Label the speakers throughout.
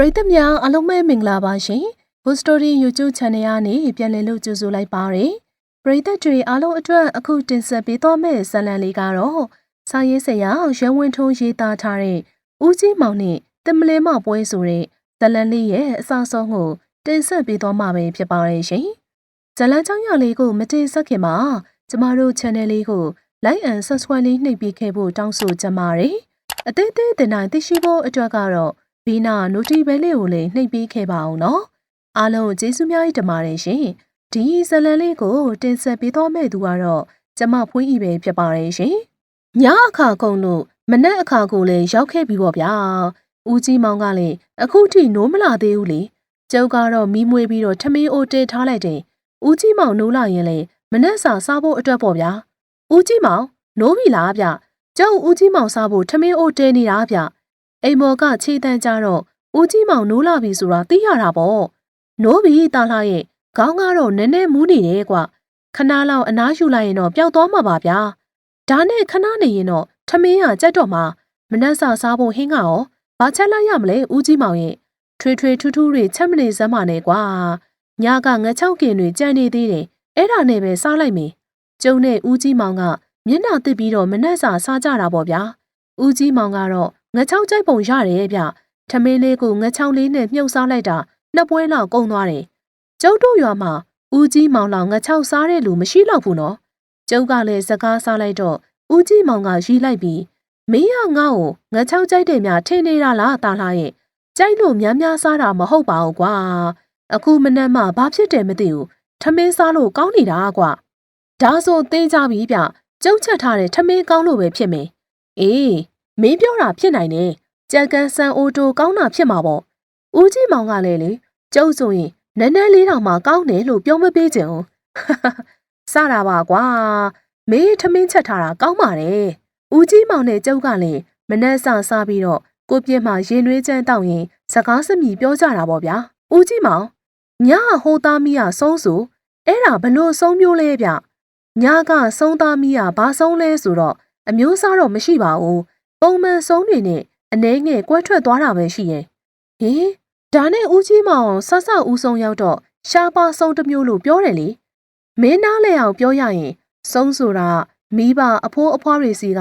Speaker 1: ပရိသတ်များအားလုံးပဲမင်္ဂလာပါရှင်။ Good Story YouTube Channel ကနေပြန်လည်လို့ကြိုဆိုလိုက်ပါရယ်။ပရိသတ်တွေအားလုံးအတွက်အခုတင်ဆက်ပေးသွားမယ့်ဇာတ်လမ်းလေးကတော့စာရေးဆရာရဲဝင်းထုံးရေးသားထားတဲ့ဦးကြီးမောင်နဲ့တမလဲမပွဲဆိုတဲ့ဇာတ်လမ်းလေးရဲ့အစဆုံးကိုတင်ဆက်ပေးသွားမှာပဲဖြစ်ပါရဲ့ရှင်။ဇာတ်လမ်းကြောင်းရလေးကိုမတင်ဆက်ခင်မှာကျမတို့ channel လေးကို like and subscribe လေးနှိပ်ပေးခဲ့ဖို့တောင်းဆိုချင်ပါတယ်။အသေးသေးတင်တိုင်းသိရှိဖို့အတွက်ကတော့ ဘီနာ notification လေးကိုလည်းနှိပ်ပေးခဲ့ပါအောင်နော်အားလုံးကျေးဇူးများကြီးတင်ပါတယ်ရှင်ဒီဇလန်လေးကိုတင်ဆက်ပေးသွားမယ့်သူကတော့ကျမဖွေးဤပဲဖြစ်ပါတယ်ရှင်ညအခါကုန်လို့မနက်အခါကိုလည်းရောက်ခဲ့ပြီပေါ့ဗျာဦးကြီးမောင်ကလည်းအခုထိနိုးမလာသေးဘူးလေကျုပ်ကတော့မီးမွေးပြီးတော့ထမင်းအိုတဲထားလိုက်တယ်ဦးကြီးမောင်နိုးလာရင်လေမနက်စာစားဖို့အတွက်ပေါ့ဗျာဦးကြီးမောင်နိုးပြီလားဗျကျုပ်ဦးကြီးမောင်စားဖို့ထမင်းအိုတဲနေတာဗျ အိမ်မော်ကခြေတန်းကြတော့ဦးကြီးမောင်နိုးလာပြီဆိုတာသိရတာပေါ့နိုးပြီတားလာရဲ့ခေါင်းကတော့နည်းနည်းမူးနေတယ်ကွခဏလောက်အနားယူလိုက်ရင်တော့ပျောက်သွားမှာပါဗျာဒါနဲ့ခဏနေရင်တော့ထမင်းကကြက်တော့မှာမနှက်စာစားဖို့ဟင်းကရောဘာချက်လိုက်ရမလဲဦးကြီးမောင်ရဲ့ထွေထွေထူးထူးတွေချက်မနေစမ်းပါနဲ့ကွာညကငချောက်ကင်တွေကြံနေသေးတယ်အဲ့ဒါနဲ့ပဲစားလိုက်မယ်ကျုံနဲ့ဦးကြီးမောင်ကမျက်နှာတစ်ပြီးတော့မနှက်စာစားကြတာပေါ့ဗျာဦးကြီးမောင်ကတော့ ငချောက်ကြိုက်ပုံရတယ်ဗျထမင်းလေးကိုငချောင်းလေးနဲ့မြုပ်စားလိုက်တာနှစ်ပွဲလောက်ကုန်သွားတယ်ကျုပ်တို့ရွာမှာဦးကြီးမောင်လောင်ငချောက်စားတဲ့လူမရှိတော့ဘူးနော်ကျုပ်ကလည်းစကားစားလိုက်တော့ဦးကြီးမောင်ကရီးလိုက်ပြီးမင်းကငါ့ကိုငချောက်ကြိုက်တယ်များထင်နေတာလားတားလားရဲ့ကြိုက်လို့များများစားတာမဟုတ်ပါဘူးကွာအခုမနက်မှဘာဖြစ်တယ်မသိဘူးထမင်းစားလို့ကောင်းနေတာကွာဒါဆိုသိကြပြီဗျကျုပ်ချက်ထားတဲ့ထမင်းကောင်းလို့ပဲဖြစ်မယ်အေး မင်းပြောတာဖြစ်နိုင်တယ်ကြက်ကန်ဆန်အိုတိုကောင်းတာဖြစ်မှာပေါ့ဦးကြီးမောင်ကလည်းလေကျုပ်ဆိုရင်နန်းနန်းလေးတောင်မှကောင်းတယ်လို့ပြောမပေးချင်ဘူးစတာပါကွာမင်းထမင်းချက်ထားတာကောင်းပါတယ်ဦးကြီးမောင်နဲ့ကျုပ်ကလည်းမနှက်ဆစားပြီးတော့ကိုပြင်းမှရင်နှွေးချမ်းတောက်ရင်စကားစမြည်ပြောကြတာပေါ့ဗျာဦးကြီးမောင်ညဟိုသားမီးကဆုံးဆိုအဲ့ဒါဘလို့ဆုံးမျိုးလဲဗျညကဆုံးသားမီးကဘာဆုံးလဲဆိုတော့အမျိုးစားတော့မရှိပါဘူး ပုံမှန်ဆုံးတွေနဲ့အနှဲငယ်ကွဲထွက်သွားတာပဲရှိရဲ့ဟင်ဒါနဲ့ဦးကြီးမောင်ဆဆဦးဆုံးရောက်တော့ရှားပါဆုံးတစ်မျိုးလို့ပြောတယ်လေမင်းနားလဲအောင်ပြောရရင်ဆုံးဆိုတာမိဘအဖိုးအဖွားတွေစီက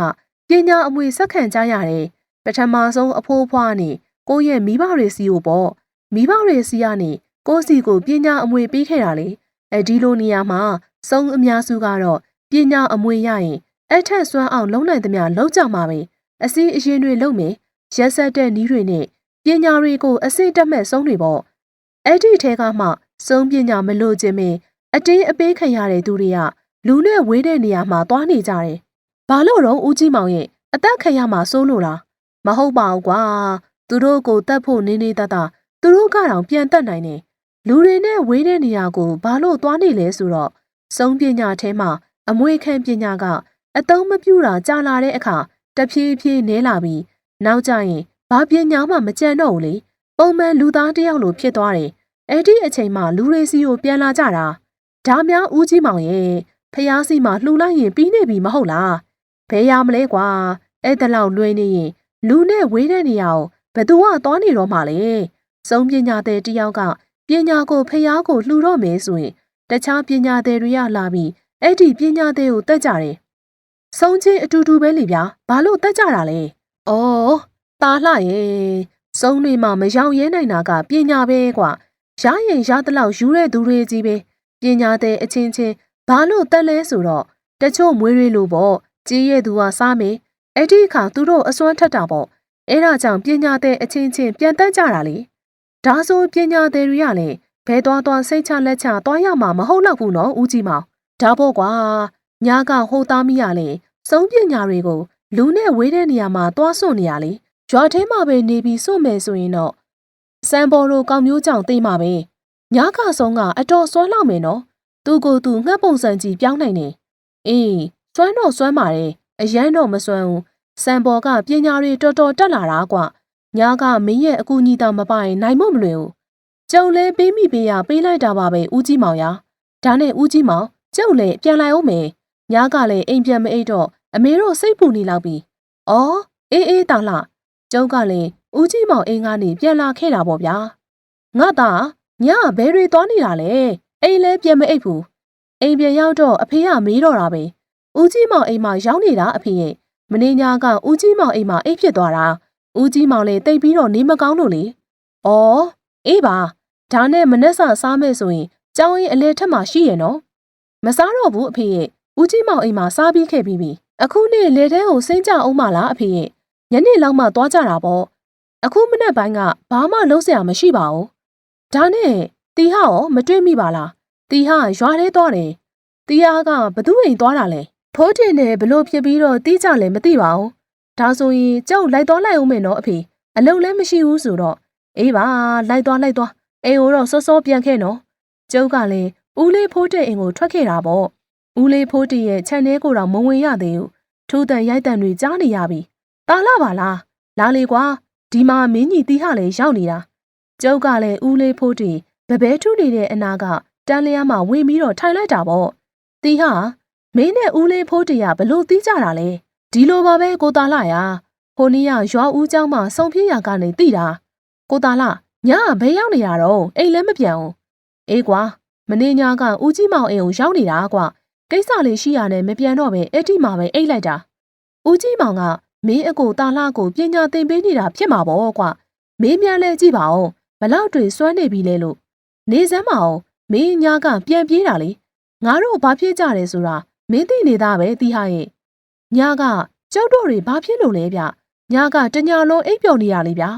Speaker 1: ပညာအမွေဆက်ခံကြရတယ်ပထမဆုံးအဖိုးအဖွားနေကိုယ့်ရဲ့မိဘတွေစီကိုပေါ့မိဘတွေစီကနေကိုယ့်စီကိုပညာအမွေပေးခဲ့တာလေအဲဒီလိုနေရာမှာဆုံးအများစုကတော့ပညာအမွေရရင်အထက်စွမ်းအောင်လုံနိုင်သမျှလုံကြမှာပဲ အစည်းအရင်တွေလုံမယ်ရက်ဆက်တဲ့နီးတွေနဲ့ပညာတွေကိုအစစ်တက်မဲ့ဆုံးတွေပေါ့အဲ့ဒီထဲကမှဆုံးပညာမလို့ခြင်းမင်းအတင်းအပေးခံရတဲ့သူတွေကလူနဲ့ဝေးတဲ့နေရာမှာသွားနေကြတယ်။ဘာလို့တော့ဦးကြီးမောင်ရဲ့အသက်ခံရမှာစိုးလို့လားမဟုတ်ပါဘူးကွာသူတို့ကိုတတ်ဖို့နေနေတတ်တာသူတို့ကတော့ပြန်တတ်နိုင်တယ်လူတွေနဲ့ဝေးတဲ့နေရာကိုဘာလို့သွားနေလဲဆိုတော့ဆုံးပညာထဲမှာအမွေခံပညာကအတုံးမပြူတာကြာလာတဲ့အခါ တဖြည်းဖြည်းနဲလာပြီးနောက်ကျရင်ဘာပညာမှမကြံတော့ဘူးလေပုံမှန်လူသားတယောက်လိုဖြစ်သွားတယ်အဲ့ဒီအချိန်မှလူတွေစီကိုပြန်လာကြတာဒါများဦးကြီးမောင်ရဲ့ဖျားစီမှာလှူလိုက်ရင်ပြီးနေပြီမဟုတ်လားဘယ်ရမလဲကွာအဲ့တလောက်လွှဲနေရင်လူနဲ့ဝေးတဲ့နေရာကိုဘသူကသွားနေတော့မှလဲစုံပညာတဲ့တယောက်ကပညာကိုဖျားကိုလှူတော့မယ်ဆိုရင်တခြားပညာတဲ့တွေကလာပြီးအဲ့ဒီပညာတဲ့ကိုတက်ကြတယ် ဆုံးချင်းအတူတူပဲလေဗျာဘာလို့တက်ကြတာလဲ။အော်ตาလှရဲ့စုံတွေမှာမရောက်ရဲနိုင်တာကပညာပဲကွာရရင်ရတလောက်ယူတဲ့သူတွေကြီးပဲပညာတဲ့အချင်းချင်းဘာလို့တက်လဲဆိုတော့တချို့မွေးတွေလို့ပေါ့ကြီးရဲ့သူကစားမယ်အဲ့ဒီအခါသူတို့အစွမ်းထက်တာပေါ့အဲ့ဒါကြောင့်ပညာတဲ့အချင်းချင်းပြန်တက်ကြတာလေဒါဆိုပညာတဲ့တွေကလည်းဘဲသွားသွားစိတ်ချလက်ချသွားရမှာမဟုတ်တော့ဘူးနော်ဦးကြီးမောင်ဒါပေါ့ကွာညာကဟိုသားမိရလေ စုံပညာတွေကိုလူနဲ့ဝေးတဲ့နေရာမှာသွားစွန့်နေရလေရွာထဲမှာပဲနေပြီးစွန့်မယ်ဆိုရင်တော့စံပေါ်လိုကောင်းမျိုးကြောင့်သိမှာပဲညခဆုံးကအတော်စွမ်းလောက်မယ်နော်သူကိုယ်သူငှက်ပုံစံကြီးပြောင်းနိုင်တယ်အေးစွမ်းတော့စွမ်းပါတယ်အရန်တော့မစွမ်းဘူးစံပေါ်ကပညာတွေတော်တော်တက်လာတာကွညကမင်းရဲ့အကူညီတောင်မပိုင်နိုင်မမလွယ်ဘူးကျုံလဲပေးမိပေးရပေးလိုက်တာပါပဲဦးကြီးမောင်ရဒါနဲ့ဦးကြီးမောင်ကျုပ်လည်းပြန်လိုက်အောင်မယ်ညကလည်းအိမ်ပြန်မအိတ်တော့ အမေတို့စိတ်ပူနေလောက်ပြီ။အော်အေးအေးတောင်လှကျုပ်ကလည်းဦးကြီးမောင်အိမ်ကနေပြန်လာခဲ့တာပေါ့ဗျာငါသားညဘယ်တွေသွားနေတာလဲအိမ်လဲပြန်မအိပ်ဘူးအိမ်ပြန်ရောက်တော့အဖေကမေးတော့တာပဲဦးကြီးမောင်အိမ်မှာရောက်နေတာအဖေရဲ့မင်းညာကဦးကြီးမောင်အိမ်မှာအိပ်ဖြစ်သွားတာဦးကြီးမောင်လည်းတိတ်ပြီးတော့နေမကောင်းလို့လေဩအေးပါဒါနဲ့မနှက်စာစားမယ်ဆိုရင်ကျောင်းရင်အလဲထက်မှရှိရဲ့နော်မစားတော့ဘူးအဖေရဲ့ဦးကြီးမောင်အိမ်မှာစားပြီးခဲ့ပြီးပြီ အခုနေ့လေထဲကိုစိမ့်ကြအောင်မလားအဖေရဲ့ညနေလောက်မှသွားကြတာပေါ့အခုမနေ့ပိုင်းကဘာမှလုံးစရာမရှိပါဘူးဒါနဲ့တီဟာရောမတွေ့မိပါလားတီဟာရွာထဲသွားတယ်တီဟာကဘသူ့အိမ်သွားတာလဲဖိုးတင်နဲ့ဘလို့ဖြစ်ပြီးတော့တီးကြလည်းမသိပါဘူးဒါဆိုရင်ကြောက်လိုက်သွားလိုက်အောင်မယ်နော်အဖေအလုံးလည်းမရှိဘူးဆိုတော့အေးပါလိုက်သွားလိုက်သွားအိမ်ကိုတော့စောစောပြန်ခဲ့နော်ကျုပ်ကလည်းဦးလေးဖိုးတဲ့အိမ်ကိုထွက်ခဲ့တာပေါ့ ဦးလေးဖိုးတဲ့ရဲ့ခြံထဲကိုတော့မဝင်ရသေးဘူးထူးတန်ရိုက်တန်တွေကြားနေရပြီတာလာပါလားလာလေကွာဒီမှာမင်းကြီးတီးဟလည်းရောက်နေတာကျုပ်ကလည်းဦးလေးဖိုးတဲ့ဘဘဲထုနေတဲ့အနာကတန်းလျားမှာဝင်ပြီးတော့ထိုင်လိုက်တာပေါ့တီးဟာမင်းနဲ့ဦးလေးဖိုးတရဘလို့တီးကြတာလဲဒီလိုပါပဲကိုသားလာရဟိုနေ့ကရွာဦးเจ้าမှစုံပြည့်ရကနေတိတာကိုသားလာညကဘယ်ရောက်နေတာတော့အိမ်လည်းမပြန်ဘူးအေးကွာမင်းညာကဦးကြီးမောင်အိမ်ကိုရောက်နေတာကွာ ကိစ္စလေးရှိရနဲ့မပြန်တော့ပဲအဲ့ဒီမှာပဲအိတ်လိုက်တာဦးကြီးမောင်ကမင်းအကိုတာလှကိုပညာသင်ပေးနေတာဖြစ်မှာပေါ့ကွာမင်းမြန်လဲကြည့်ပါဦးဘလောက်တွေစွမ်းနေပြီလဲလို့နေစမ်းမအောင်မင်းညာကပြန်ပြေးတာလေငါတို့ဘာဖြစ်ကြတယ်ဆိုတာမင်းသိနေတာပဲတီဟာရဲ့ညာကကြောက်တော့တွေဘာဖြစ်လို့လဲဗျညာကတညာလုံးအိပ်ပျော်နေရလေဗျာ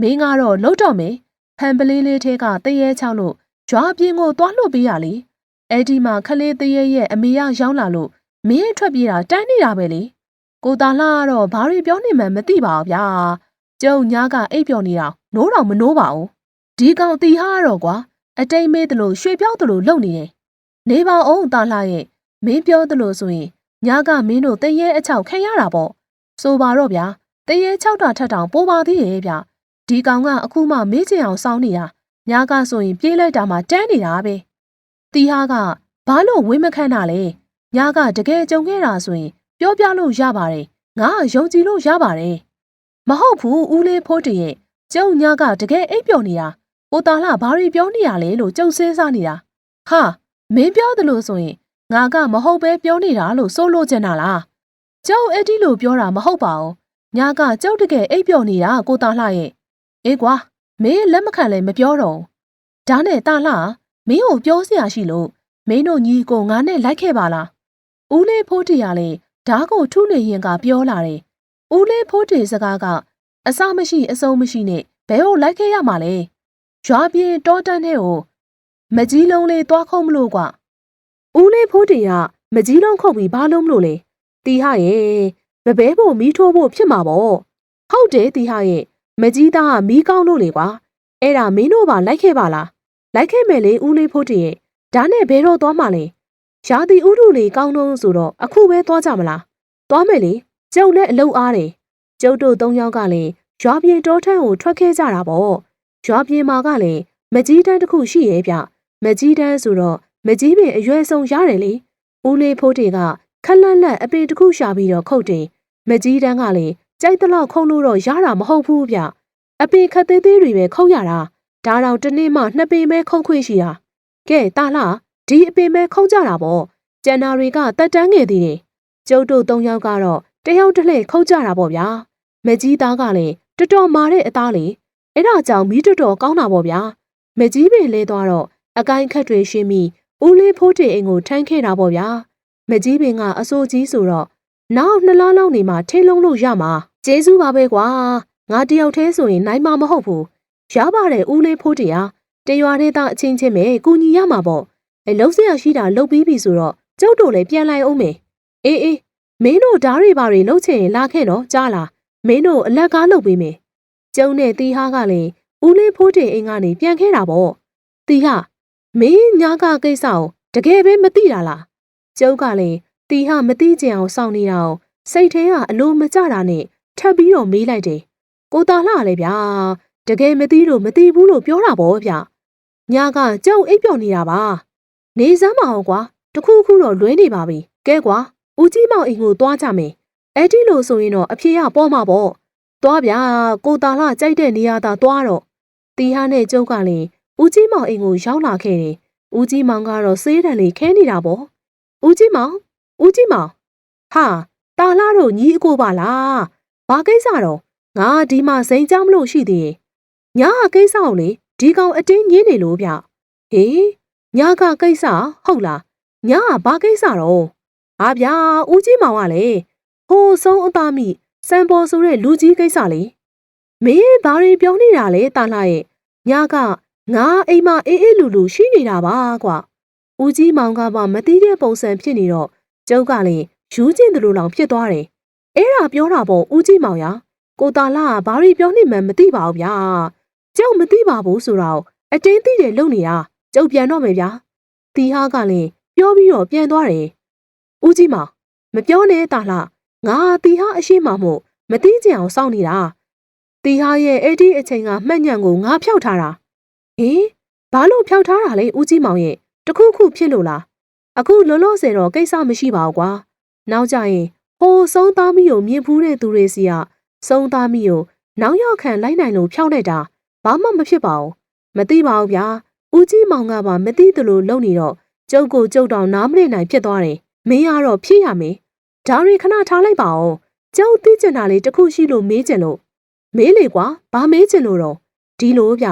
Speaker 1: မင်းကတော့လှုပ်တော့မယ်ဖန်ပလေးလေးထဲကတရေချောင်းလို့ကြွားပြင်းကိုသွားလွတ်ပေးရလေ အဲ့ဒီမှာခလေးတရေရဲ့အမေရရောက်လာလို့မင်းထွက်ပြေးတာတန်းနေတာပဲလေကိုတာလှကတော့ဘာတွေပြောနေမှန်းမသိပါဘူးဗျာကျုံညာကအိပ်ပျော်နေတာနိုးတော့မနိုးပါဘူးဒီကောင်တီဟာကတော့ကွာအတိတ်မေးသလိုရွှေပြောက်သလိုလုပ်နေတယ်နေပါအောင်တာလှရဲ့မင်းပြောသလိုဆိုရင်ညကမင်းတို့တရေအချောက်ခံရတာပေါ့ဆိုပါတော့ဗျာတရေချောက်တာထက်တောင်ပိုပါသေးရဲ့ဗျဒီကောင်ကအခုမှမေးချင်အောင်စောင်းနေတာညကဆိုရင်ပြေးလိုက်တာမှတန်းနေတာပဲ တီဟာကဘာလို့ဝင်းမခန့်တာလဲညကတကယ်ကြုံခဲ့တာဆိုရင် ပြောပြလို့ရပါတယ်ငါယုံကြည်လို့ရပါတယ်မဟုတ်ဘူးဦးလေးဖိုးတရဲ့ကျုံညကတကယ်အိပ်ပျော်နေတာကိုတာလှဘာတွေပြောနေရလဲလို့ကြုံစင်းစားနေတာဟာမင်းပြောသလိုဆိုရင်ငါကမဟုတ်ပဲပြောနေတာလို့ဆိုလို့ချင်တာလားကျုပ်အဲ့ဒီလိုပြောတာမဟုတ်ပါဘူးညကကျုပ်တကယ်အိပ်ပျော်နေတာကိုတာလှရဲ့အေးကွာမင်းလက်မခံလဲမပြောတော့ဒါနဲ့တာလှ မင်းကိုပြောစရာရှိလို့မင်းတို့ညီကိုငါနဲ့လိုက်ခဲ့ပါလားဦးလေးဖိုးတီရလေဓားကိုထုနေရင်ကပြောလာတယ်ဦးလေးဖိုးတီစကားကအစမရှိအစုံမရှိနဲ့ဘဲကိုလိုက်ခဲ့ရမှာလဲရွာပြင်းတောတန်းထဲကိုမကြီးလုံးလေးသွားခုံးမလို့ကွာဦးလေးဖိုးတီကမကြီးလုံးခုတ်ပြီးဘာလို့မလို့လဲတီဟရဲ့ဘဘဲဖို့မီးထိုးဖို့ဖြစ်မှာပေါ့ဟုတ်တယ်တီဟရဲ့မကြီးသားကမီးကောင်းလို့လေကွာအဲ့ဒါမင်းတို့ပါလိုက်ခဲ့ပါလား လိုက်ခဲ့မယ်လေဦးလေးဖိုးတီရဲ့ဒါနဲ့ဘဲတော့သွားမှလဲရာသီဥတုလေးကောင်းတော့ဆိုတော့အခုပဲသွားကြမလားသွားမယ်လေကျုပ်လည်းအလုပ်အားတယ်ကျုပ်တို့သုံးယောက်ကလည်းရွာပြင်တောထန်းကိုထွက်ခဲ့ကြတာပေါ့ရွာပြင်မှာကလည်းမကြီးတန်းတစ်ခုရှိရဲ့ဗျမကြီးတန်းဆိုတော့မကြီးပင်အရွယ်ဆုံးရတယ်လေဦးလေးဖိုးတေကခက်လက်လက်အပင်တစ်ခုရှာပြီးတော့ခုတ်တယ်မကြီးတန်းကလည်းကြိုက်တလောက်ခုံလို့တော့ရတာမဟုတ်ဘူးဗျအပင်ခက်သေးသေးတွေပဲခုတ်ရတာ ဒါတော့တစ်နေ့မှနှစ်ပင်ပဲခုတ်ခွင့်ရှိတာကဲတာလားဒီအပင်ပဲခုတ်ကြတာပေါ့ကျန်နာတွေကတက်တန်းငယ်သေးတယ်ကျုပ်တို့သုံးယောက်ကတော့တယောက်တစ်လှည့်ခုတ်ကြတာပေါ့ဗျာမကြီးသားကလည်းတော်တော်မာတဲ့အသားလေအဲ့ဒါကြောင့်မီးတော်တော်ကောင်းတာပေါ့ဗျာမကြီးပင်လဲသွားတော့အကိုင်းခက်တွေရှင်းပြီးဦးလေးဖိုးတေအိမ်ကိုထမ်းခဲ့တာပေါ့ဗျာမကြီးပင်ကအစိုးကြီးဆိုတော့နောက်နှစ်လားလောက်နေမှထိလုံးလို့ရမှာကျေးဇူးပါပဲကွာငါတယောက်တည်းဆိုရင်နိုင်မှာမဟုတ်ဘူး ရပါတယ်ဦးလေးဖိုးတေဟာတရွာထဲသားအချင်းချင်းပဲကူညီရမှာပေါ့အဲလုံးစရာရှိတာလုတ်ပြီးပြီဆိုတော့ကျုပ်တို့လည်းပြန်လိုက်အောင်မယ်အေးအေးမင်းတို့ဓားတွေပါတွေလှုပ်ချင်ရင်လာခဲ့တော့ကြားလားမင်းတို့အလက်ကားလုပ်ပေးမယ်ကျုံနဲ့တီဟာကလည်းဦးလေးဖိုးတင်အိမ်ကနေပြန်ခဲ့တာပေါ့တီဟာမင်းညာကကိစ္စကိုတကယ်ပဲမသိတာလားကျုပ်ကလည်းတီဟာမသိကြအောင်စောင့်နေတာအောင်စိတ်ထဲကအလိုမကျတာနဲ့ထပ်ပြီးတော့မေးလိုက်တယ်ကိုတာလှလည်းဗျာ တကယ်မသိလို့မသိဘူးလို့ပြောတာပေါ့ဗျညာကကျုံအိပ်ပျော်နေတာပါနေစမ်းမအောင်ကွာတခုခုတော့လွဲနေပါပြီကဲကွာဦးကြီးမောင်အိမ်ကိုသွားကြမယ်အဲ့ဒီလိုဆိုရင်တော့အဖေကပေါ်မှာပေါ့သွားဗျာကိုတာလှကြိုက်တဲ့နေရာသာသွားတော့တီဟာနဲ့ကျုပ်ကလည်းဦးကြီးမောင်အိမ်ကိုရောက်လာခဲ့တယ်ဦးကြီးမောင်ကတော့စေးတံလေးခဲနေတာပေါ့ဦးကြီးမောင်ဦးကြီးမောင်ဟာတာလှတို့ညီအကိုပါလားဘာကိစ္စတော့ငါဒီမှာစိန်ကြမလို့ရှိသေးတယ် ညာကိစ္စကိုလေဒီကောင်အတင်းညင်းနေလို့ဗျဟေးညာကကိစ္စဟုတ်လားညာကဘာကိစ္စတော့ဟာဗျာဦးကြီးမောင်ကလေဟိုဆုံးအသားမိစံပေါ်ဆိုတဲ့လူကြီးကိစ္စလေမင်းဘာတွေပြောနေတာလဲတာလှရဲ့ညာကငါအိမ်မအေးအေးလူလူရှိနေတာပါကွာဦးကြီးမောင်ကပါမသိတဲ့ပုံစံဖြစ်နေတော့ကျုပ်ကလည်းယူးကျင်တယ်လို့လောင်ဖြစ်သွားတယ်အဲ့ဒါပြောတာပေါ့ဦးကြီးမောင်ရကိုတာလှကဘာတွေပြောနေမှန်းမသိပါဘူးဗျာ ကျုပ်မသိပါဘူးဆိုတော့အတင်းသိတယ်လုံနေတာကျုပ်ပြန်တော့မယ်ဗျာတီဟာကလည်းပြောပြီးတော့ပြန်သွားတယ်ဦးကြီးမောင်မပြောနဲ့တာလှငါတီဟာအရှိမမို့မသိကြအောင်စောင့်နေတာတီဟာရဲ့အဲ့ဒီအချိန်ကမှတ်ညံကိုငါဖျောက်ထားတာဟင်ဘာလို့ဖျောက်ထားတာလဲဦးကြီးမောင်ရဲ့တခုခုဖြစ်လို့လားအခုလောလောဆယ်တော့ကိစ္စမရှိပါဘူးကွာနောက်ကြရင်ဟိုဆုံးသားမီကိုမြင်ဖူးတဲ့သူတွေစီကဆုံးသားမီကိုနောက်ရောက်ခံလိုက်နိုင်လို့ဖျောက်လိုက်တာ ဘာမှမဖြစ်ပါဘူးမသိပါဘူးဗျာဦးကြီးမောင်ကပါမသိသလိုလုပ်နေတော့ကျုပ်ကိုကျုပ်တောင်နားမလည်နိုင်ဖြစ်သွားတယ်မင်းကတော့ဖြစ်ရမယ်ဒါရီခဏထားလိုက်ပါဦးကျုပ်သိကျင်တာလေးတစ်ခုရှိလို့မေးကျင်လို့မေးလေကွာဘာမေးကျင်လို့တော့ဒီလိုဗျ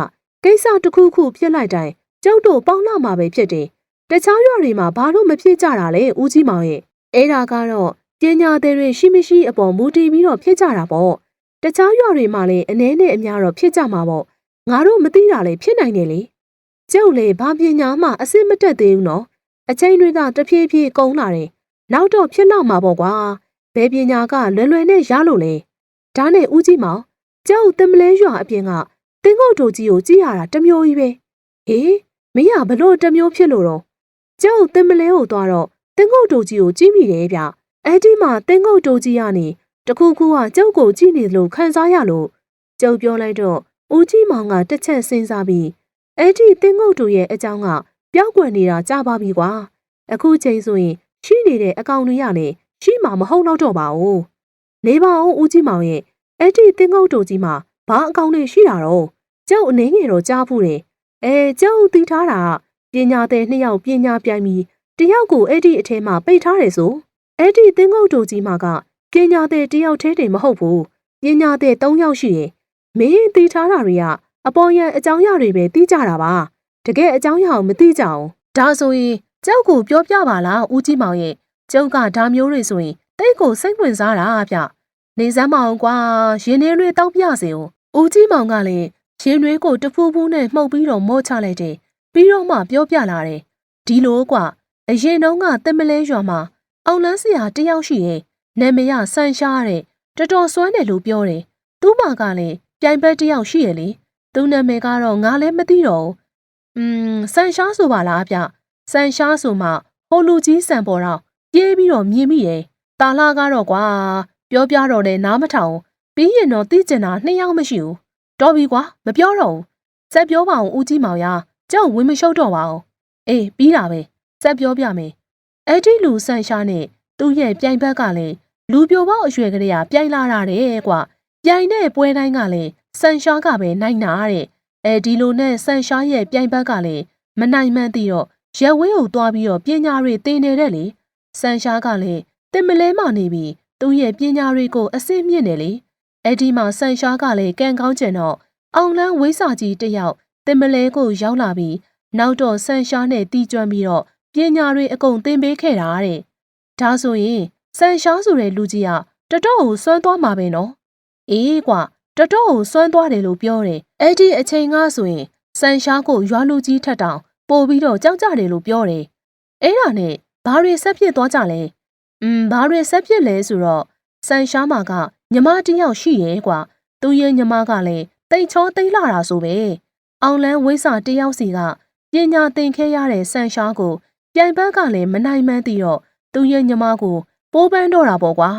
Speaker 1: ကိစ္စတစ်ခုခုဖြစ်လိုက်တိုင်းကျုပ်တို့ပေါင်းလာမှာပဲဖြစ်တယ်တခြားရွာတွေမှာဘာလို့မဖြစ်ကြတာလဲဦးကြီးမောင်ရဲ့အဲ့ဒါကတော့ပညာသည်တွေရှိမရှိအပေါ်မူတည်ပြီးတော့ဖြစ်ကြတာပေါ့တခြားရွာတွေမှာလည်းအ ਨੇ နဲ့အများတော့ဖြစ်ကြမှာပေါ့ ငါတို့မသိတာလည်းဖြစ်နိုင်တယ်လေကျုပ်လေဘာပညာမှအစစ်မတက်သေးဘူးနော်အချိန်တွေကတဖြည်းဖြည်းကုန်လာတယ်နောက်တော့ဖြစ်တော့မှာပေါ့ကွာဘယ်ပညာကလွယ်လွယ်နဲ့ရလို့လဲဒါနဲ့ဦးကြီးမောင်ကျုပ်တမလဲရွာအပြင်ကတင်းကုတ်တို့ကြီးကိုကြည့်ရတာတမျိုးကြီးပဲဟေးမင်းကဘလို့တမျိုးဖြစ်လို့တော့ကျုပ်တင်မလဲကိုသွားတော့တင်းကုတ်တူကြီးကိုကြည့်မိတယ်ဗျအဲ့ဒီမှာတင်းကုတ်တူကြီးကနေတခုခုကကျုပ်ကိုကြည့်နေလို့ခံစားရလို့ကျုပ်ပြောလိုက်တော့ ဦးကြီးမောင်ကတစ်ချက်စဉ်းစားပြီးအဲ့ဒီတင်းကုတ်တူရဲ့အကြောင်းကပျောက်ကွယ်နေတာကြားပါပြီကွာအခုချိန်ဆိုရင်ရှိနေတဲ့အကောင်တွေရလေရှိမှာမဟုတ်တော့တော့ပါဘူးနေပါအောင်ဦးကြီးမောင်ရဲ့အဲ့ဒီတင်းကုတ်တူကြီးမှာဘာအကောင်တွေရှိတာတော့ကျုပ်အနေငယ်တော့ကြားဘူးတယ်အဲကျုပ်သိထားတာပညာသည်နှစ်ယောက်ပညာပြိုင်ပြီးတယောက်ကိုအဲ့ဒီအထဲမှာပိတ်ထားတယ်ဆိုအဲ့ဒီသင်းငုတ်တူကြီးမှာကပညာသည်တယောက်တည်းတည်းမဟုတ်ဘူးပညာသည်၃ယောက်ရှိရင် မင်းသိထားတာတွေကအပေါ်ရန်အကြောင်းအရာတွေပဲသိကြတာပါတကယ်အကြောင်းအရာကိုမသိကြအောင်ဒါဆိုရင်ကျောက်ကိုပြောပြပါလားဦးကြီးမောင်ရဲ့ကျုပ်ကဒါမျိုးတွေဆိုရင်တိတ်ကိုစိတ်ဝင်စားတာဗျနေစမ်းမအောင်ကွာရင်ထဲတွေတောက်ပြစေဦးဦးကြီးမောင်ကလည်းရင်နွေးကိုတဖူးဖူးနဲ့မှုတ်ပြီးတော့မော့ချလိုက်တယ်။ပြီးတော့မှပြောပြလာတယ်။ဒီလိုကွာအရင်တုန်းကတမလဲရွာမှာအောင်လန်းစရာတယောက်ရှိရဲ့။နာမည်ရဆန်ရှားတဲ့တော်တော်စွမ်းတယ်လို့ပြောတယ်။သူ့မှာကလည်း ပြိုင်ဘက်တယောက်ရှိရဲ့လေ။သူ့နာမည်ကတော့ငါလည်းမသိတော့ဘူး။อืมဆန်ရှားဆိုပါလားဗျ။ဆန်ရှားဆိုမှဟိုလူကြီးစံပေါ်တော့ပြေးပြီးတော့မြင်မိတယ်။တာလာကတော့ကွာပြောပြတော့တယ်နားမထောင်ပြီးရင်တော့သိကျင်တာနှစ်ယောက်မရှိဘူးတော်ပြီကွာမပြောတော့ဘူးစက်ပြောပါအောင်ဦးကြီးမောင်ရကြောက်ဝင်မရှုပ်တော့ပါအောင်အေးပြီးတာပဲစက်ပြောပြမယ်အဲ့ဒီလူဆန်ရှားနဲ့သူ့ရဲ့ပြိုင်ဘက်ကလည်းလူပြိုပေါက်အရွယ်ကလေးကပြိုင်လာတာတဲ့ကွာ ပြိုင်တဲ့ပွဲတိုင်းကလည်းဆန်ရှားကပဲနိုင်တာတဲ့အဲဒီလိုနဲ့ဆန်ရှားရဲ့ပြိုင်ဘက်ကလည်းမနိုင်မှန်းသိတော့ရက်ဝဲကိုသွားပြီးတော့ပညာတွေသင်နေတဲ့လေဆန်ရှားကလည်းတင်မလဲမှနေပြီးသူ့ရဲ့ပညာတွေကိုအစစ်မြင့်နေလေအဲ့ဒီမှာဆန်ရှားကလည်းကံကောင်းကျင်တော့အောင်လန်းဝိစာကြီးတယောက်တင်မလဲကိုရောက်လာပြီးနောက်တော့ဆန်ရှားနဲ့တီးကျွမ်းပြီးတော့ပညာတွေအကုန်သင်ပေးခဲ့တာတဲ့ဒါဆိုရင်ဆန်ရှားဆိုတဲ့လူကြီးကတတော့ကိုစွမ်းသွားမှာပဲနော် အေးကွာတတော့ကိုစွမ်းသွားတယ်လို့ပြောတယ်အဲ့ဒီအချိန်ကဆိုရင်ဆန်ရှားကိုရွာလူကြီးထက်တောင်ပို့ပြီးတော့ကြောက်ကြတယ်လို့ပြောတယ်အဲ့ဒါနဲ့ဘာတွေဆက်ဖြစ်သွားကြလဲอืมဘာတွေဆက်ဖြစ်လဲဆိုတော့ဆန်ရှားမာကညီမတယောက်ရှိရဲ့ကွာသူရဲ့ညီမကလည်းတိတ်ချောတိတ်လာတာဆိုပဲအောင်လန်းဝိစာတယောက်စီကပညာသင်ခဲ့ရတဲ့ဆန်ရှားကိုပြိုင်ဘက်ကလည်းမနိုင်မှန်းသိတော့သူရဲ့ညီမကိုပိုးပန်းတော့တာပေါ့ကွာ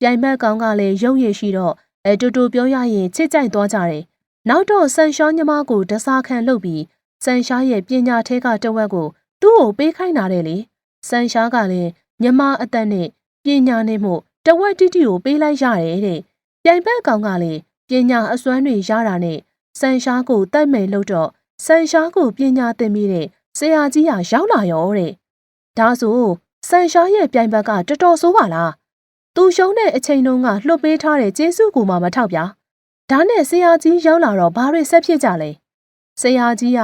Speaker 1: ပြိုင်ဘက်ကောင်ကလည်းရုပ်ရည်ရှိတော့ အဲတူတူပြောရရင်ချစ်ကြိုက်သွားကြတယ်နောက်တော့ဆန်ရှားညီမကိုတစားခံလုပ်ပြီးဆန်ရှားရဲ့ပညာထဲကတဝက်ကိုသူ့ကိုပေးခိုင်းတာတဲ့လေဆန်ရှားကလည်းညီမအသက်နဲ့ပညာနဲ့မှုတဝက်တိတိကိုပေးလိုက်ရတယ်တဲ့ပြိုင်ဘက်ကောင်ကလည်းပညာအစွမ်းတွေရတာနဲ့ဆန်ရှားကိုတိုက်မယ်လို့တော့ဆန်ရှားကိုပညာသင်ပြီးတဲ့ဆရာကြီးဟာရောက်လာရောတဲ့ဒါဆိုဆန်ရှားရဲ့ပြိုင်ဘက်ကတော်တော်ဆိုးပါလား သူရှုံးတဲ့အချိန်တုန်းကလွှတ်ပေးထားတဲ့ကျေးဇူးကိုမှမထောက်ပြဒါနဲ့ဆရာကြီးရောက်လာတော့ဘာတွေဆက်ဖြစ်ကြလဲဆရာကြီးက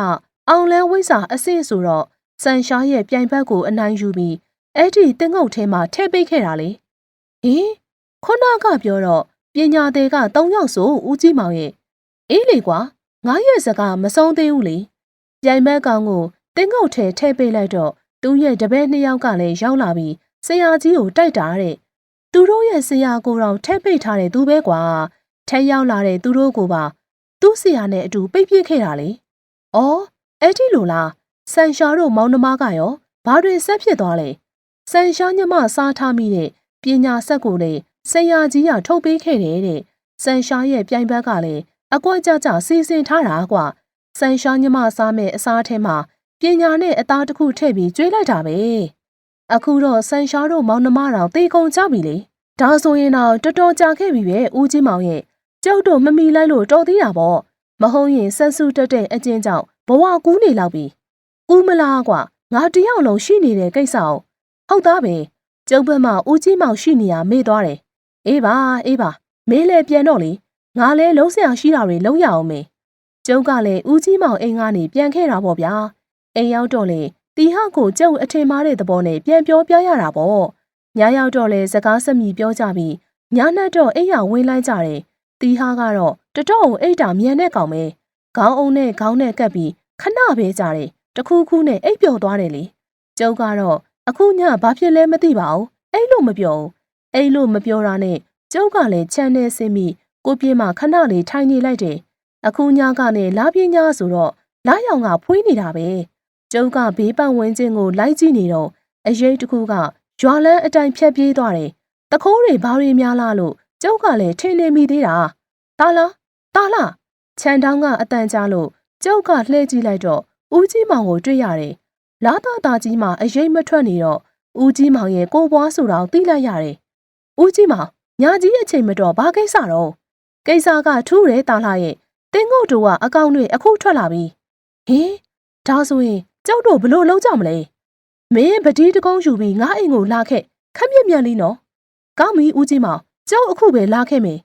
Speaker 1: အောင်လန်းဝိစာအစစ်ဆိုတော့ဆန်ရှားရဲ့ပြိုင်ဘက်ကိုအနိုင်ယူပြီးအဲ့ဒီတင်းငုတ်ထဲမှာထည့်ပေးခဲ့တာလေဟင်ခုနကပြောတော့ပညာသေးက၃ယောက်ဆိုဦးကြီးမောင်ရဲ့အေးလေကွာငါရဲ့စကားမဆုံးသေးဘူးလေပြိုင်ဘက်ကောင်ကိုတင်းငုတ်ထဲထည့်ပေးလိုက်တော့သူ့ရဲ့တပည့်နှစ်ယောက်ကလည်းရောက်လာပြီးဆရာကြီးကိုတိုက်တာတဲ့ သူတို့ရဲ့ဆရာကိုတော့ထည့်ပိတ်ထားတဲ့သူပဲကွာထက်ရောက်လာတဲ့သူတို့ကိုပါသူ့ဆရာနဲ့အတူပိတ်ပစ်ခဲ့တာလေ။အော်အဲ့ဒီလိုလားဆန်ရှာတို့မောင်နှမကရောဘာတွေဆက်ဖြစ်သွားလဲ။ဆန်ရှာညမစားထားမိတဲ့ပညာဆက်ကိုလည်းဆရာကြီးကထုတ်ပေးခဲ့တယ်တဲ့။ဆန်ရှာရဲ့ပြိုင်ဘက်ကလည်းအကွက်ကြကြစီစဉ်ထားတာကွာ။ဆန်ရှာညမစားမဲ့အစားထဲမှာပညာနဲ့အသားတစ်ခုထည့်ပြီးကျွေးလိုက်တာပဲ။ အခုတော့ဆန်ရှာတို့မောင်နှမတော်တေကုန်ကြပြီလေ။ဒါဆိုရင်တော့တော်တော်ကြာခဲ့ပြီပဲဦးကြီးမောင်ရဲ့ကျုပ်တို့မမီလိုက်လို့တော်သေးတာပေါ့မဟုတ်ရင်ဆက်စုတက်တဲ့အကျဉ်းကြောင့်ဘဝကူးနေလောက်ပြီကူးမလားကွာငါတယောက်လုံးရှိနေတဲ့ကိစ္စအောင်ဟုတ်သားပဲကျုပ်ဘက်မှာဦးကြီးမောင်ရှိနေရမေ့သွားတယ်အေးပါအေးပါမင်းလည်းပြန်တော့လေငါလည်းလုံးဆရာရှိတာတွေလုံးရအောင်မေကျုပ်ကလည်းဦးကြီးမောင်အိမ်ကနေပြန်ခဲ့တာပေါ့ဗျာအိမ်ရောက်တော့လေ တီဟကိုကျုပ်အထင်မှားတဲ့သဘောနဲ့ပြန်ပြောပြရတာပေါ့ညရောက်တော့လေစကားစမြည်ပြောကြပြီးညနှက်တော့အိမ်ရဝင်လိုက်ကြတယ်တီဟာကတော့တတော်ကိုအိတ်တာမြန်တဲ့ကောင်ပဲခေါင်းအုံနဲ့ခေါင်းနဲ့ကပ်ပြီးခဏပဲကြတယ်တခုခုနဲ့အိပ်ပျော်သွားတယ်လေကျုပ်ကတော့အခုညဘာဖြစ်လဲမသိပါဘူးအဲ့လိုမပြောဘူးအဲ့လိုမပြောတာနဲ့ကျုပ်ကလည်းချမ်းနေစင်းပြီးကိုပြင်းမှာခဏလေးထိုင်နေလိုက်တယ်အခုညကနေလာပြင်းညဆိုတော့လာရောင်ကဖွေးနေတာပဲ ကျုပ်ကဘေးပတ်ဝန်းကျင်ကိုလိုက်ကြည့်နေတော့အရေးတစ်ခုကရွာလန်းအတိုင်းဖြတ်ပြေးသွားတယ်တခိုးတွေဘာတွေများလားလို့ကျုပ်ကလည်းထင်နေမိသေးတာတာလားတာလားခြံတောင်းကအတန်ကြားလို့ကျုပ်ကလှည့်ကြည့်လိုက်တော့ဦးကြီးမောင်ကိုတွေ့ရတယ်လာတာတာကြီးမှအရေးမထွက်နေတော့ဦးကြီးမောင်ရဲ့ကိုပွားဆိုတော့သိလိုက်ရတယ်ဦးကြီးမောင်ညာကြီးအချိန်မတော်ဘာကိစ္စတော့ကိစ္စကထူးတယ်တာလာရဲ့တင်းငုတ်တို့ကအကောင့်တွေအခုထွက်လာပြီဟင်ဒါဆိုရင် ကျုပ်တို့ဘလို့လုံးကြမလဲမင်းပတိတကုံးယူပြီးငါအိမ်ကိုလာခဲ့ခက်မြက်မြက်လေးနော်ကောင်းပြီဦးကြီးမောင်ကျုပ်အခုပဲလာခဲ့မယ်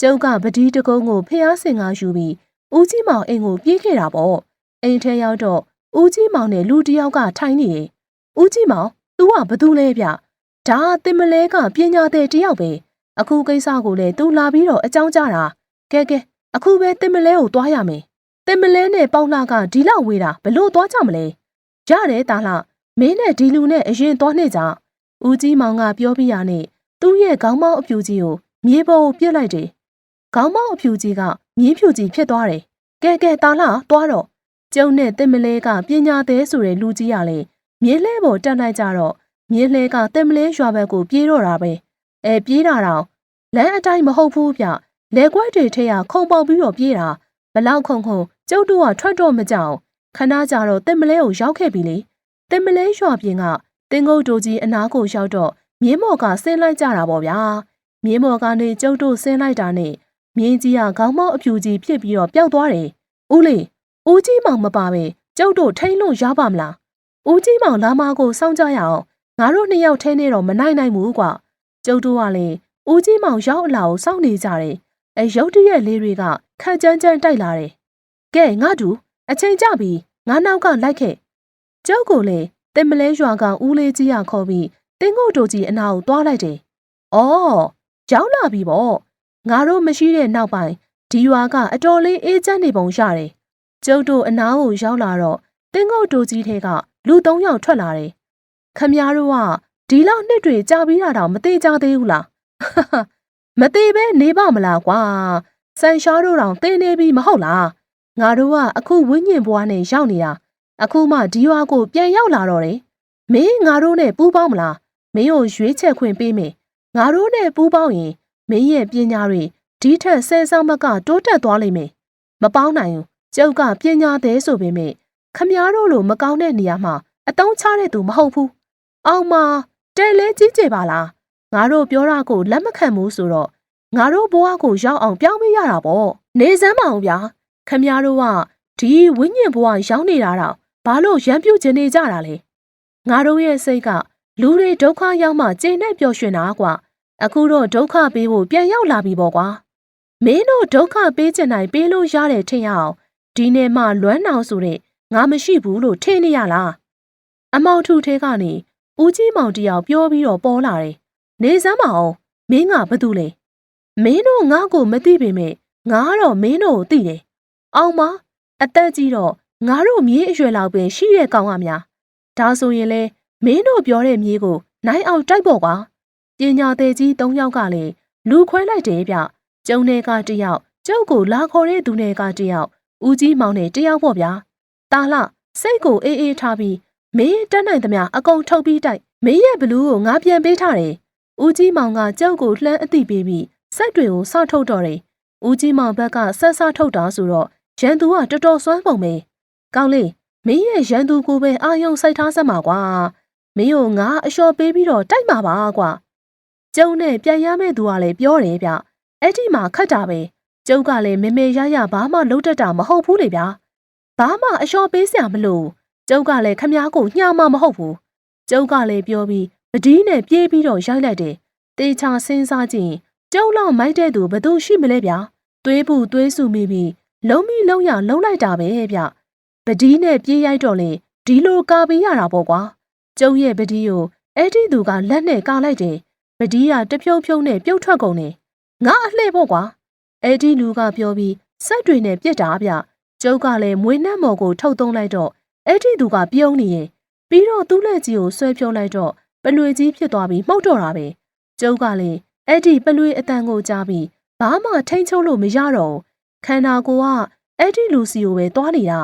Speaker 1: ကျုပ်ကပတိတကုံးကိုဖျားစင်ကားယူပြီးဦးကြီးမောင်အိမ်ကိုပြေးခဲ့တာပေါ့အိမ်ထဲရောက်တော့ဦးကြီးမောင်နဲ့လူတယောက်ကထိုင်နေတယ်ဦးကြီးမောင် तू ကဘသူလဲဗျဒါတင်မလဲကပညာတဲ့တယောက်ပဲအခုကိစ္စကိုလည်း तू လာပြီးတော့အကြောင်းကြားတာကဲကဲအခုပဲတင်မလဲကိုသွားရမယ်တင်မလဲနဲ့ပေါင်းလာကဒီလောက်ဝေးတာဘလို့သွားကြမလဲ ရတယ်တာလှမင်းနဲ့ဒီလူနဲ့အရင်သွားနေကြဦးကြီးမောင်ကပြောပြရနဲ့သူ့ရဲ့ခေါင်းမောင်းအဖြူကြီးကိုမြေပေါ်ကိုပြစ်လိုက်တယ်။ခေါင်းမောင်းအဖြူကြီးကမြင်းဖြူကြီးဖြစ်သွားတယ်။ကဲကဲတာလာသွားတော့ကျုံနဲ့တင်မလဲကပညာသေးဆိုတဲ့လူကြီးကလည်းမြင်းလဲပေါ်တက်လိုက်ကြတော့မြင်းလဲကတင်မလဲရွာဘက်ကိုပြေးတော့တာပဲ။အဲပြေးတာတော့လမ်းအတိုင်းမဟုတ်ဘူးဗျ။လေကွက်တွေထဲကခုံပေါက်ပြီးတော့ပြေးတာဘလောက်ခုံခုံကျုပ်တို့ကထွက်တော့မကြောက် ခဏကြာတော့တင်မလဲကိုရောက်ခဲ့ပြီလေ။တင်မလဲရွာပြင်ကတင်ငုတ်တို့ကြီးအနားကိုရောက်တော့မြင်းမော်ကဆင်းလိုက်ကြတာပေါ့ဗျာမြင်းမော်ကနေကျုပ်တို့ဆင်းလိုက်တာနဲ့မြင်းကြီးကခေါင်းမောက်အဖြူကြီးဖြစ်ပြီးတော့ပျောက်သွားတယ်ဦးလေးဦးကြီးမောင်မပါပဲကျုပ်တို့ထိန်းလို့ရပါမလားဦးကြီးမောင်လာမကိုစောင့်ကြရအောင်ငါတို့နှစ်ယောက်ထဲနေတော့မနိုင်နိုင်ဘူးကွာကျုပ်တို့ကလည်းဦးကြီးမောင်ရောက်လာကိုစောင့်နေကြတယ်အဲရုတ်တရက်လေးတွေကခက်ကြမ်းကြမ်းတိုက်လာတယ်ကဲငါတူ အချိန်ကြပြီငါနောက်ကလိုက်ခဲ့ကျုပ်ကိုလည်းတင်မလဲရွာကဦးလေးကြီးရခေါ်ပြီးတင်းကိုတို့ကြီးအနာကိုသွားလိုက်တယ်။အော်ရောက်လာပြီပေါ့။ငါတို့မရှိတဲ့နောက်ပိုင်းဒီရွာကအတော်လေးအေးချမ်းနေပုံရတယ်။ကျုပ်တို့အနာကိုရောက်လာတော့တင်းကိုတို့ကြီးထဲကလူ၃ယောက်ထွက်လာတယ်။ခမည်းတော်ကဒီလောက်နှစ်တွေကြာပြီးတာတော့မသေးကြသေးဘူးလား။မသေးပဲနေပါမလားကွာ။ဆန်ရှားတို့တောင်တင်းနေပြီမဟုတ်လား။ ငါတို့ကအခုဝင်းညင်ဘွားနဲ့ရောက်နေတာ။အခုမှဒီရွာကိုပြန်ရောက်လာတော့တယ်။မင်းငါတို့နဲ့ပူးပေါင်းမလားမင်းကိုရွေးချက်ခွင့်ပေးမယ်ငါတို့နဲ့ပူးပေါင်းရင်မင်းရဲ့ပညာတွေဒီထက်ဆယ်ဆောင်မကတိုးတက်သွားလိမ့်မယ်မပေါင်းနိုင်ဘူးကျုပ်ကပညာသေးဆိုပေမဲ့ခမားတို့လိုမကောင်းတဲ့နေရာမှာအတုံးချတဲ့သူမဟုတ်ဘူးအောင်မတဲလဲကြီးကြပါလားငါတို့ပြောတာကိုလက်မခံဘူးဆိုတော့ငါတို့ဘဝကိုရောက်အောင်ပြောင်းပေးရတာပေါ့နေစမ်းမအောင်ဗျာ ခမည်းတော်ကဒီဝိညာဉ်ဘဝရောက်နေတာတော့ဘာလို့ရံပြူကျင်နေကြတာလဲငါတို့ရဲ့စိတ်ကလူတွေဒုက္ခရောက်မှကျင့်နဲ့ပျော်ရွှင်တာကွာအခုတော့ဒုက္ခပေးဖို့ပြန်ရောက်လာပြီပေါ့ကွာမင်းတို့ဒုက္ခပေးချင်တိုင်းပေးလို့ရတယ်ထင်ရအောင်ဒီနေ့မှလွမ်းနောင်ဆိုတဲ့ငါမရှိဘူးလို့ထင်နေရလားအမောင်ထုထဲကနေဦးကြီးမောင်တယောက်ပြောပြီးတော့ပေါ်လာတယ်နေစမ်းမအောင်မင်းကဘာတူလဲမင်းတို့ငါ့ကိုမသိပေမဲ့ငါကတော့မင်းတို့ကိုသိတယ် အောင်မအသက်ကြီးတော့ငါတို့မြေးအရွယ်လောက်ပင်ရှိတဲ့ကောင်ကများဒါဆိုရင်လေမင်းတို့ပြောတဲ့မြေးကိုနိုင်အောင်တိုက်ပေါ့ကွာပညာသေးကြီး၃ယောက်ကလည်းလူခွဲလိုက်တယ်ဗျကျုံတွေကတယောက်ကျုပ်ကိုလာခေါ်တဲ့သူတွေကတယောက်ဦးကြီးမောင်နဲ့တယောက်ပေါ့ဗျာတာလှစိတ်ကိုအေးအေးထားပြီးမင်းတက်နိုင်သမျှအကုန်ထုတ်ပြီးတိုက်မင်းရဲ့ဘလူးကိုငါပြန်ပေးထားတယ်ဦးကြီးမောင်ကကျုပ်ကိုလှမ်းအသိပေးပြီးစက်တွေကိုစထုတ်တော့တယ်ဦးကြီးမောင်ဘက်ကဆက်စထုတ်တာဆိုတော့ ရန်သူကတော်တော်စွမ်းပုံပဲကောင်းလေးမင်းရဲ့ရန်သူကိုပဲအာယုံစိုက်ထားစမ်းပါကွာမင်းကိုငါအလျှော်ပေးပြီးတော့တိုက်မှာပါကွာကျုံနဲ့ပြန်ရမယ့်သူကလည်းပြောတယ်ဗျအဲ့ဒီမှာခတ်တာပဲကျုပ်ကလည်းမေမေရရဘာမှလုံးတတ်တာမဟုတ်ဘူးလေဗျာဘာမှအလျှော်ပေးစရာမလိုကျုပ်ကလည်းခမားကိုညှာမှမဟုတ်ဘူးကျုပ်ကလည်းပြောပြီးပဒီးနဲ့ပြေးပြီးတော့ရိုက်လိုက်တယ်တေချာစဉ်းစားကြည့်ကျုပ်လောက်မိုက်တဲ့သူဘသူရှိမလဲဗျာသွေးဘူးသွေးစုမိပြီး လုံးမိလုံးရလုံးလိုက်တာပဲဗျပဒီးနဲ့ပြေးရိုက်တော့လေဒီလိုကာပေးရတာပေါ့ကွာကျုပ်ရဲ့ပဒီးကိုအဲ့ဒီသူကလက်နဲ့ကာလိုက်တယ်ပဒီးကတဖြုံဖြုံနဲ့ပြုတ်ထွက်ကုန်တယ်ငါအလှဲ့ပေါ့ကွာအဲ့ဒီလူကပြောပြီးစက်တွေနဲ့ပြစ်တာဗျကျုပ်ကလည်းမွေးနှက်မော်ကိုထုတ်သုံးလိုက်တော့အဲ့ဒီသူကပြုံးနေရင်ပြီးတော့သူ့လက်ကြီးကိုဆွဲဖြုံးလိုက်တော့ပလွေကြီးဖြစ်သွားပြီးမှုတ်တော့တာပဲကျုပ်ကလည်းအဲ့ဒီပလွေအတန်ကိုကြားပြီးဘာမှထိန်ချုံလို့မရတော့ ခန္ဓာကိုယ်ကအဲ့ဒီလူစီကိုပဲသွားနေတာ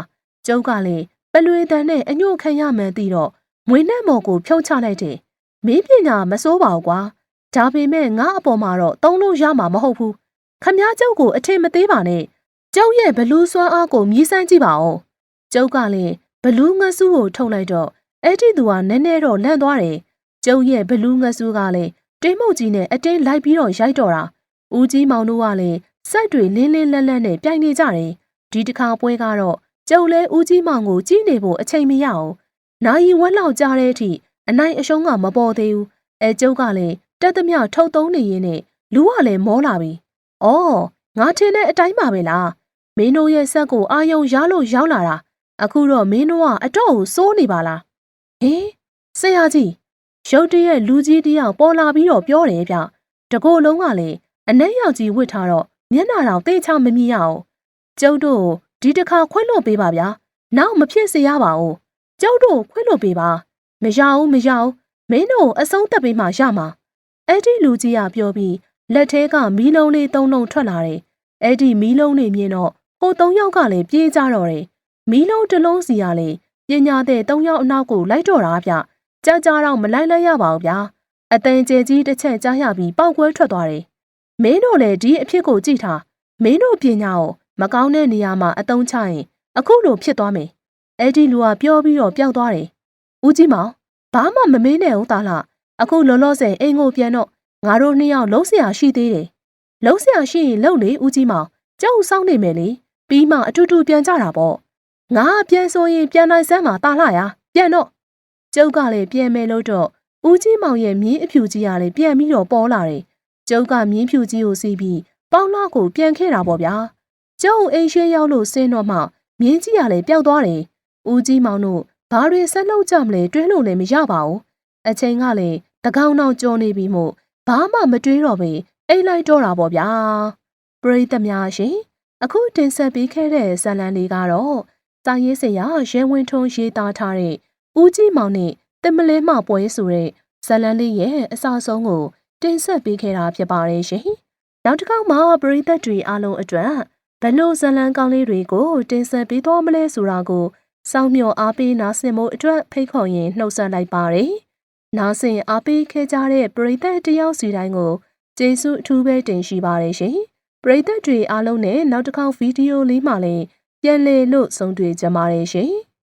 Speaker 1: ကျုပ်ကလည်းပလွေတန်နဲ့အညို့ခံရမှန်းသိတော့မွေးနှက်မော်ကိုဖြုံးချလိုက်တယ်မင်းပညာမစိုးပါဘူးကွာဒါပေမဲ့ငါအပေါ်မှာတော့သုံးလို့ရမှာမဟုတ်ဘူးခမည်းကျုပ်ကိုအထင်မသေးပါနဲ့ကျုပ်ရဲ့ဘလူးစွမ်းအားကိုမြည်ဆန်းကြည့်ပါဦးကျုပ်ကလည်းဘလူးငဆူးကိုထုတ်လိုက်တော့အဲ့ဒီသူကနည်းနည်းတော့လန့်သွားတယ်ကျုပ်ရဲ့ဘလူးငဆူးကလည်းတင်းမုတ်ကြီးနဲ့အတင်းလိုက်ပြီးတော့ရိုက်တော့တာဦးကြီးမောင်တို့ကလည်း စက်တွေလင်းလင်းလက်လက်နဲ့ပြိုင်နေကြတယ်ဒီတစ်ခါပွဲကတော့ကျုပ်လဲဦးကြီးမောင်ကိုကြည့်နေဖို့အချိန်မရအောင်နိုင်ဝက်လောက်ကြားတဲ့အထိအနိုင်အရှုံးကမပေါ်သေးဘူးအဲကျုပ်ကလည်းတက်သမျှထုတ်သုံးနေရင်းနဲ့လူကလည်းမောလာပြီ။အော်ငါထင်တဲ့အတိုင်းပါပဲလား။မင်းတို့ရဲ့ဆက်ကိုအာယုံရလို့ရောက်လာတာအခုတော့မင်းတို့ကအတော့ကိုစိုးနေပါလား။ဟင်ဆရာကြီးရုတ်တရက်လူကြီးတယောက်ပေါ်လာပြီးတော့ပြောတယ်ဗျ။တကိုယ်လုံးကလည်းအနက်ရောက်ကြီးဝစ်ထားတော့ မျက်နှာတော်တေချာမမြင်ရအောင်။ကျုပ်တို့ဒီတစ်ခါခွင့်လွှတ်ပေးပါဗျာ။နောက်မဖြစ်စေရပါဘူး။ကျုပ်တို့ခွင့်လွှတ်ပေးပါ။မရဘူးမရဘူးမင်းတို့အဆုံးသက်ပေးမှရမှာ။အဲ့ဒီလူကြီးကပြောပြီးလက်ထဲကမီးလုံးလေးသုံးလုံးထွက်လာတယ်။အဲ့ဒီမီးလုံးတွေမြင်တော့ဟိုသုံးယောက်ကလည်းပြေးကြတော့တယ်။မီးလုံးတစ်လုံးစီကလည်းပညာတဲ့သုံးယောက်အနောက်ကိုလိုက်တော့တာဗျ။ကြာကြာတော့မလိုက်လိုက်ရပါဘူးဗျာ။အတန်ကျဲကြီးတစ်ချက်ကြားရပြီးပောက်ကွဲထွက်သွားတယ်။ မင်းတို့လည်းဒီအဖြစ်ကိုကြည့်ထား။မင်းတို့ပညာကိုမကောင်းတဲ့နေရာမှာအတုံးချရင် အခုလိုဖြစ်သွားမယ်။အဲ့ဒီလူကပြောပြီးတော့ပျောက်သွားတယ်။ဦးကြီးမောင်ဘာမှမမေးနဲ့ဦးသားလား။အခုလောလောဆယ်အိမ်ကိုပြန်တော့ငါတို့နှစ်ယောက်လုံးဆရာရှိသေးတယ်။လုံးဆရာရှိရင်လုံးလေဦးကြီးမောင်ကြောက်စောင်းနေမယ်လေ။ပြီးမှအတူတူပြန်ကြတာပေါ့။ငါပြန်ဆိုရင်ပြန်နိုင်စမ်းမှာတာလှရပြန်တော့ကျုပ်ကလည်းပြန်မယ်လို့တော့ဦးကြီးမောင်ရဲ့မြင်းအဖြူကြီးကလည်းပြန်ပြီးတော့ပေါ်လာတယ်။ ကျုပ်ကမြင်းဖြူကြီးကိုစီးပြီးပေါင်းလာကိုပြန်ခဲ့တာပေါ့ဗျာ။ကျုပ်အိမ်ရှင်းရောက်လို့ဆင်းတော့မှမြင်းကြီးကလည်းပျောက်သွားတယ်။ဦးကြီးမောင်တို့ဘာတွေဆက်လုပ်ကြမလဲတွင်းလို့လည်းမရပါဘူး။အချိန်ကလည်းတကောင်နောက်ကြောနေပြီမို့ဘာမှမတွေးတော့ပဲအိတ်လိုက်တော့တာပေါ့ဗျာပရိသတ်များရှင်အခုတင်ဆက်ပေးခဲ့တဲ့ဇာလံလေးကတော့စာရေးဆရာရဲဝင်းထုံးရေးသားထားတဲ့ဦးကြီးမောင်နဲ့တမလဲမပွဲဆိုတဲ့ဇာလံလေးရဲ့အစဆုံးကို တင်ဆက်ပေးခဲ့တာဖြစ်ပါတယ်ရှင်နောက်တစ်ခေါက်မှာပရိသတ်တွေအားလုံးအတွက်ဘလို့ဇလံကောင်းလေးတွေကို တင်ဆက်ပေးသွားမလဲဆိုတာကိုစောင့်မျှော်အားပေးနားဆင်ဖို့အတွက်ဖိတ်ခေါ်ရင်နှုတ်ဆက်လိုက်ပါတယ်နားဆင်အားပေးခဲ့ကြတဲ့ပရိသတ်တယောက်စီတိုင်းကိုကျေးဇူးအထူးပဲတင်ရှိပါတယ်ရှင်။ပရိသတ်တွေအားလုံးနဲ့နောက်တစ်ခေါက်ဗီဒီယိုလေးမှလည်းပြန်လည်လို့ဆုံတွေ့ကြပါရရှင်။